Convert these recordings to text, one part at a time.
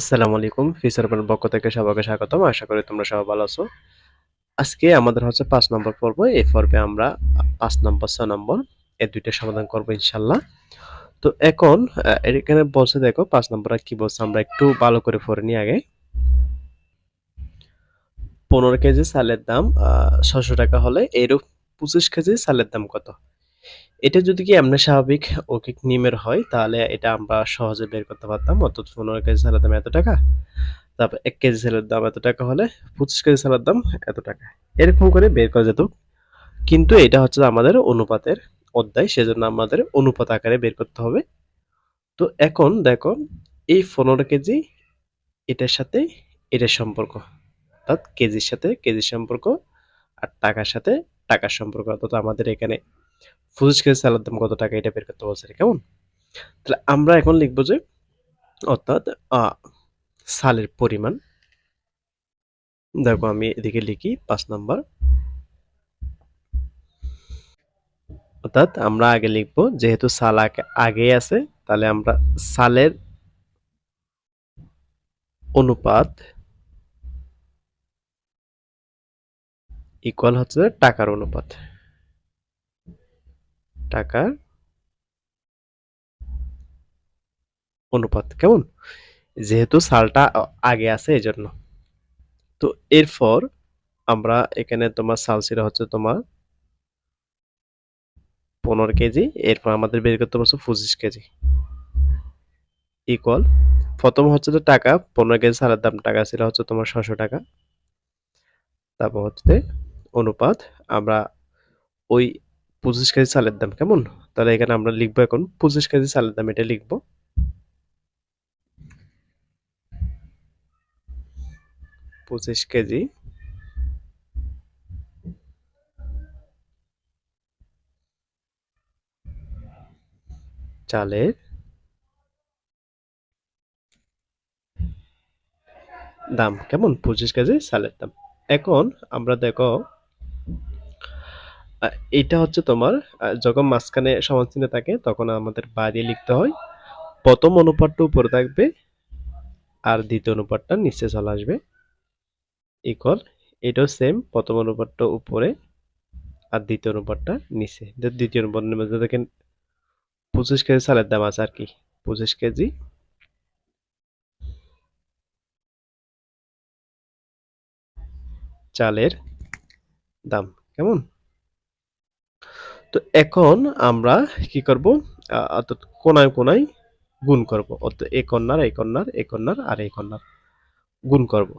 আসসালামু আলাইকুম পয়েন্ট পক্ষ থেকে সবাইকে স্বাগতম। আশা করি তোমরা সবাই ভালো আছো। আজকে আমাদের হচ্ছে পাঁচ নম্বর পর্ব। এই পর্বে আমরা পাঁচ নম্বর ছয় নম্বর এই দুইটা সমাধান করব ইনশাল্লাহ। তো এখন এখানে বলছে দেখো, পাঁচ নম্বর কি বলছে, আমরা একটু ভালো করে পড়ে নিই আগে। পনেরো কেজি চালের দাম ছশো টাকা হলে, এরূপ পঁচিশ কেজি চালের দাম কত? এটা যদি কি এমনি স্বাভাবিক অৌকিক নিমের হয়, তাহলে এটা আমরা সহজে বের করতে পারতাম। অর্থাৎ পনেরো কেজি চালের দাম এত টাকা, তারপর এক কেজি চালের দাম এত টাকা হলে পঁচিশ কেজি চালের দাম এত টাকা। এরকম করে বের করা যেত। কিন্তু এটা হচ্ছে আমাদের অনুপাতের অধ্যায়, সেজন্য আমাদের অনুপাত আকারে বের করতে হবে। তো এখন দেখো, এই পনেরো কেজি এটার সাথে এটার সম্পর্ক, অর্থাৎ কেজির সাথে কেজির সম্পর্ক আর টাকার সাথে টাকার সম্পর্ক। অর্থাৎ আমাদের এখানে পঁচিশ কেজি চালের দাম কত টাকা এটা বের করতে বলছে কেমন? তাহলে আমরা এখন লিখব যে, অর্থাৎ সালের পরিমাণ। দেখো আমি এদিকে লিখি, পাঁচ নাম্বার। অর্থাৎ আমরা আগে লিখব, যেহেতু সাল আগে আগে আছে, তাহলে আমরা সালের অনুপাত ইকুয়াল হচ্ছে টাকার অনুপাত। টাকার অনুপাত কেমন? যেহেতু সালটা আগে আছে এই জন্য তো এরপর আমরা এখানে তোমার সাল হচ্ছে তোমার পনেরো কেজি, এরপর আমাদের বের করতে বলছে পঁচিশ কেজি। ইকুয়াল প্রথম হচ্ছে তো টাকা, পনেরো কেজি সালের দাম টাকা ছিল হচ্ছে তোমার ছশো টাকা। তারপর হচ্ছে অনুপাত, আমরা ওই পঁচিশ কেজি চালের দাম কেমন? তাহলে এখানে আমরা লিখব এখন পঁচিশ কেজি চালের দাম, এটা লিখব। পঁচিশ কেজি। চালের। দাম কেমন? পঁচিশ কেজি চালের দাম। এখন আমরা দেখো এইটা হচ্ছে তোমার যখন মাঝখানে সমান চিহ্ন থাকে, তখন আমাদের বাড়িয়ে লিখতে হয়, প্রথম অনুপাতটা উপরে থাকবে আর দ্বিতীয় অনুপাতটা নিচে চলে আসবে। ইকুয়াল এটাও সেম প্রথম অনুপাতটা উপরে আর দ্বিতীয় অনুপাতটা নিচে। দ্বিতীয় অনুপাতের মধ্যে দেখেন পঁচিশ কেজি চালের দাম আছে আর কি, পঁচিশ কেজি। চালের দাম, কেমন? তো এখন আমরা কি করব? অর্থাৎ কোনায় কোনায় গুণ করব। অর্থাৎ এই কন্যার এই কন্যার এই কন্যার আর এই কন্যার গুণ করব।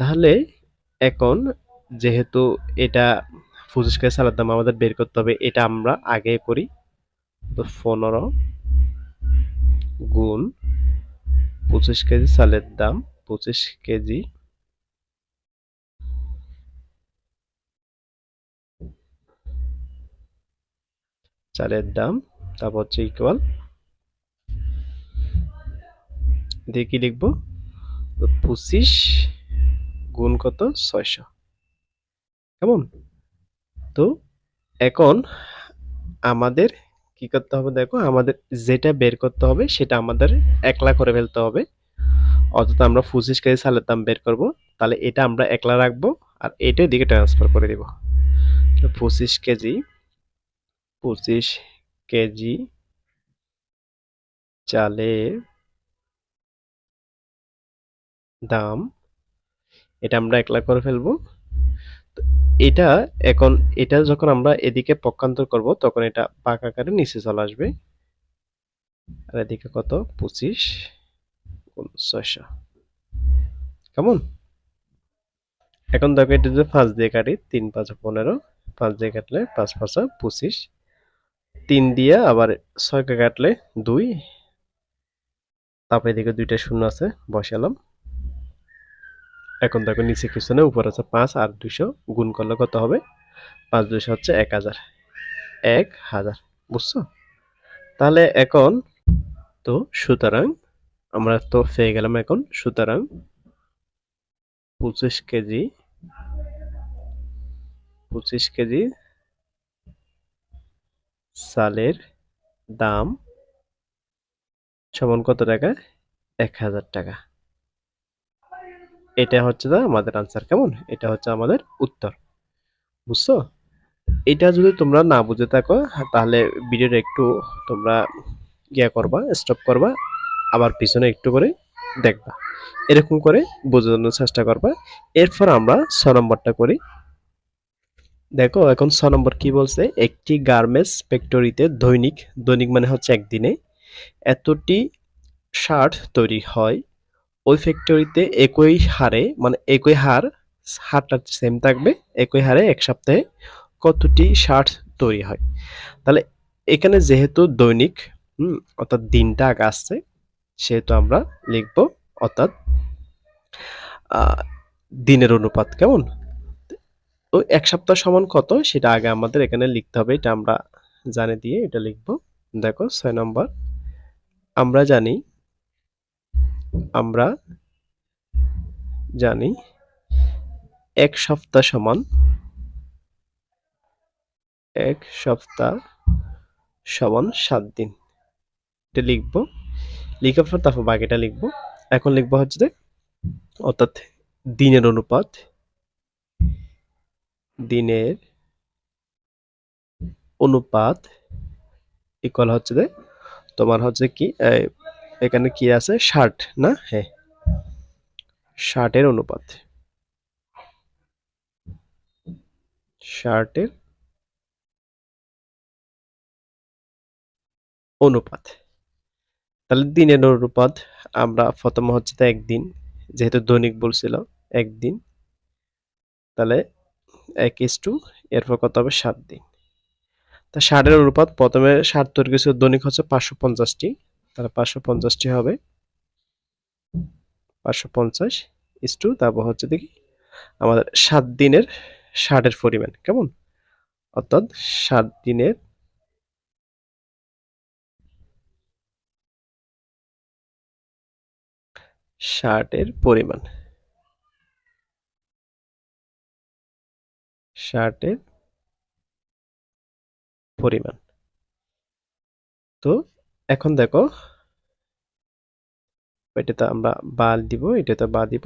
তাহলে এখন যেহেতু এটা পঁচিশ কেজি চালের দাম আমাদের বের করতে হবে, এটা আমরা আগে করি। তো পনেরো গুণ পঁচিশ কেজি সালের দাম পঁচিশ কেজি চালের দাম, তারপর হচ্ছে ইকুয়াল দিয়ে কি লিখব? তো পঁচিশ গুণ কত? ছয়শো। কেমন? তো এখন আমাদের কি করতে হবে দেখো, আমাদের যেটা বের করতে হবে সেটা আমাদের একলা করে ফেলতে হবে। অর্থাৎ আমরা পঁচিশ কেজি চালের দাম বের করব, তাহলে এটা আমরা একলা রাখব আর এটা এদিকে ট্রান্সফার করে দিব। পঁচিশ কেজি পঁচিশ কেজি চালের দাম, এটা আমরা একলা করে ফেলব। এটা এখন, এটা যখন আমরা এদিকে পক্ষান্তর করব, তখন এটা পাক আকারে নিচে চলে আসবে। আর এদিকে কত? পঁচিশ ছয়শো। কেমন? এখন দেখো, এটা যদি পাঁচ দিয়ে কাটি, তিন পাঁচ পনেরো, পাঁচ দিয়ে কাটলে পাঁচ পাঁচ, পঁচিশ। তিন দিয়ে আবার ছয়কে কাটলে দুই। তারপরে এদিকে দুইটা শূন্য আছে, বসালাম। এখন দেখো নিচে কিছু নেই উপর আছে পাঁচ আর দুইশো গুণ করলে কত হবে? পাঁচ দুইশো হচ্ছে এক হাজার। এক হাজার, বুঝছ? তাহলে এখন তো সুতরাং আমরা তো পেয়ে গেলাম এখন সুতরাং পঁচিশ কেজি পঁচিশ কেজি চালের দাম সমান কত টাকা? এক হাজার টাকা। এটা হচ্ছে আমাদের আনসার কেমন? এটা হচ্ছে আমাদের উত্তর। বুঝছ? এটা যদি তোমরা না বুঝে থাকো, তাহলে ভিডিওটা একটু তোমরা ইয়া করবা স্টপ করবা, আবার পিছনে একটু করে দেখবা। এরকম করে বোঝানোর চেষ্টা করবা। এরপর আমরা ছ নম্বরটা করি। দেখো, এখন ছ নম্বর কি বলছে? একটি গার্মেন্টস ফ্যাক্টরিতে দৈনিক দৈনিক মানে হচ্ছে একদিনে এতটি শার্ট তৈরি হয়। ওই ফ্যাক্টরিতে একই হারে মানে একই হার, হারটা সেম থাকবে, একই হারে এক সপ্তাহে কতটি শার্ট তৈরি হয়। তাহলে এখানে যেহেতু দৈনিক, হুম, অর্থাৎ দিনটা আগে আসছে, সেহেতু আমরা লিখব, অর্থাৎ দিনের অনুপাত কেমন? তো এক সপ্তাহ সমান কত? সেটা আগে আমাদের এখানে লিখতে হবে, এটা আমরা জানে দিয়ে এটা লিখব। দেখো, ছয় নম্বর। আমরা জানি আমরা জানি এক সপ্তাহ সমান, এক সপ্তাহ সমান সাত দিন। এটা লিখব। লিখার পর তারপর বাকিটা লিখব। এখন লিখব হচ্ছে অর্থাৎ দিনের অনুপাত দিনের অনুপাত ইকুয়াল হচ্ছে যে, তোমার হচ্ছে কি এখানে কি আছে? ষাট, না? হ্যাঁ। ষাটের অনুপাত। ষাটের অনুপাত। তাহলে দিনের অনুপাত আমরা প্রথম হচ্ছে তো একদিন, যেহেতু দৈনিক বলছিল, একদিন। তাহলে এক ইস টু এরপর কত হবে? সাত দিন। তা ষাটের অনুপাত, প্রথমে ষাট কিছু দৈনিক হচ্ছে পাঁচশো পঞ্চাশটি। তাহলে পাঁচশো পঞ্চাশটি হবে পাঁচশো পঞ্চাশ ইস টু তারপর হচ্ছে দেখি আমাদের সাত দিনের ষাটের পরিমাণ, কেমন? অর্থাৎ সাত দিনের শার্টের পরিমাণ। শার্টের পরিমাণ। তো এখন দেখো এটাতে আমরা বা দিব, এটা তো বা দিব।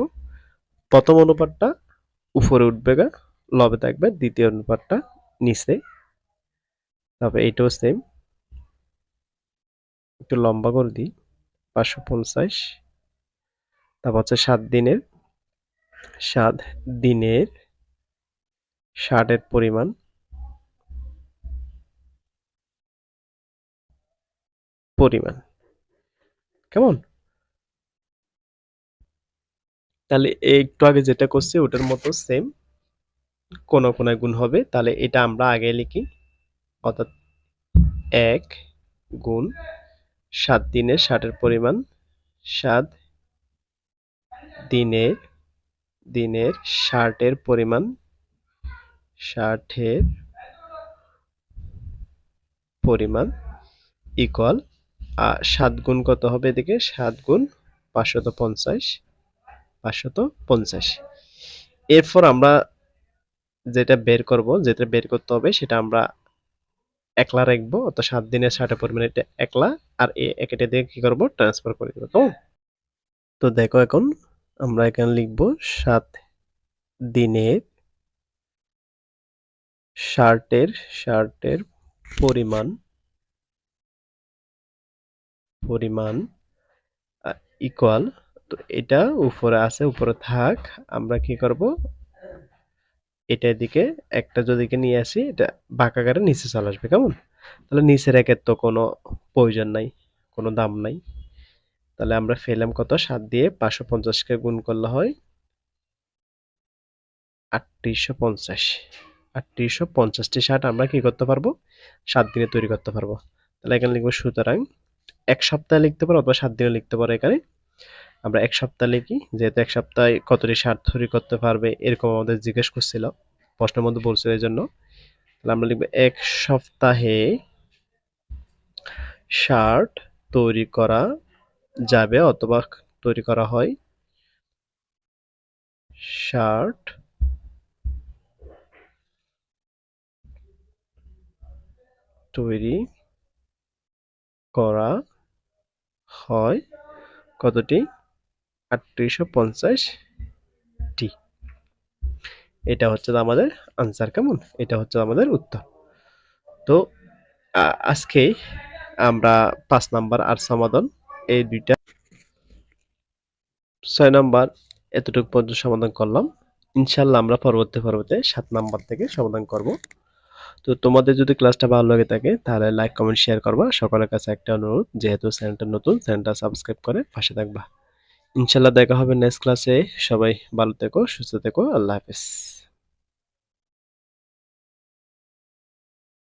প্রথম অনুপাতটা উপরে উঠবে গা, লবে থাকবে, দ্বিতীয় অনুপাতটা নিচে। তারপরে এটাও সেম একটু লম্বা করে দিই, পাঁচশো পঞ্চাশ। তারপর হচ্ছে সাত দিনের সাত দিনের ষাটের পরিমাণ। পরিমাণ। কেমন? তাহলে একটু আগে যেটা করছি, ওটার মতো সেম কোন কোনায় গুণ হবে, তাহলে এটা আমরা আগে লিখি। অর্থাৎ এক গুণ সাত দিনের ষাটের পরিমাণ। সাত দিনের দিনের ষাটের পরিমাণ। ষাটের পরিমাণ ইকুয়াল সাত গুণ কত হবে এদিকে? সাত গুণ পাঁচশত পঞ্চাশ পাঁচশত পঞ্চাশ। এরপর আমরা যেটা বের করব, যেটা বের করতে হবে, সেটা আমরা একলা রাখব অত সাত দিনের ষাটের পরিমাণ এটা একলা, আর এটা দিয়ে কি করব? ট্রান্সফার করে দেবো তো তো দেখো এখন আমরা এখানে লিখব সাত দিনের শার্টের শার্টের পরিমাণ পরিমাণ ইকুয়াল তো এটা উপরে আছে, উপরে থাক, আমরা কি করব? এটা দিকে একটা যদিকে নিয়ে আসি, এটা বাঁকাগারে নিচে চলে আসবে, কেমন? তাহলে নিচের একের তো কোনো প্রয়োজন নাই, কোনো দাম নাই। তাহলে আমরা ফেলাম কত? সাত দিয়ে পাঁচশো পঞ্চাশকে গুণ করলে হয় আটত্রিশশো পঞ্চাশ। আটত্রিশশো পঞ্চাশটি শার্ট আমরা কি করতে পারব? সাত দিনে তৈরি করতে পারব। তাহলে এখানে লিখব, সুতরাং এক সপ্তাহে লিখতে পারো অথবা সাত দিনে লিখতে পারো এখানে। আমরা এক সপ্তাহ লিখি, যেহেতু এক সপ্তাহে কতটি শার্ট তৈরি করতে পারবে এরকম আমাদের জিজ্ঞেস করছিল। প্রশ্নের মধ্যে বলছিল এই জন্য তাহলে আমরা লিখব, এক সপ্তাহে শার্ট তৈরি করা যাবে অথবা তৈরি করা হয়। শার্ট তৈরি করা হয়। কতটি? আটত্রিশশো পঞ্চাশ এটা হচ্ছে আমাদের আনসার কেমন? এটা হচ্ছে আমাদের উত্তর। তো আজকে আমরা পাঁচ নাম্বার আর সমাধান এই দুইটা ছয় নাম্বার এতটুকু পর্যন্ত সমাধান করলাম। ইনশাল্লাহ আমরা পরবর্তী পর্বতে সাত নাম্বার থেকে সমাধান করব। তো তোমাদের যদি ক্লাসটা ভালো লাগে থাকে, তাহলে লাইক কমেন্ট শেয়ার করবা। সকলের কাছে একটা অনুরোধ, যেহেতু চ্যানেলটা নতুন, চ্যানেলটা সাবস্ক্রাইব করে পাশে থাকবা। ইনশাল্লাহ দেখা হবে নেক্সট ক্লাসে সবাই ভালো থেকো, সুস্থ থেকো। আল্লাহ হাফেজ।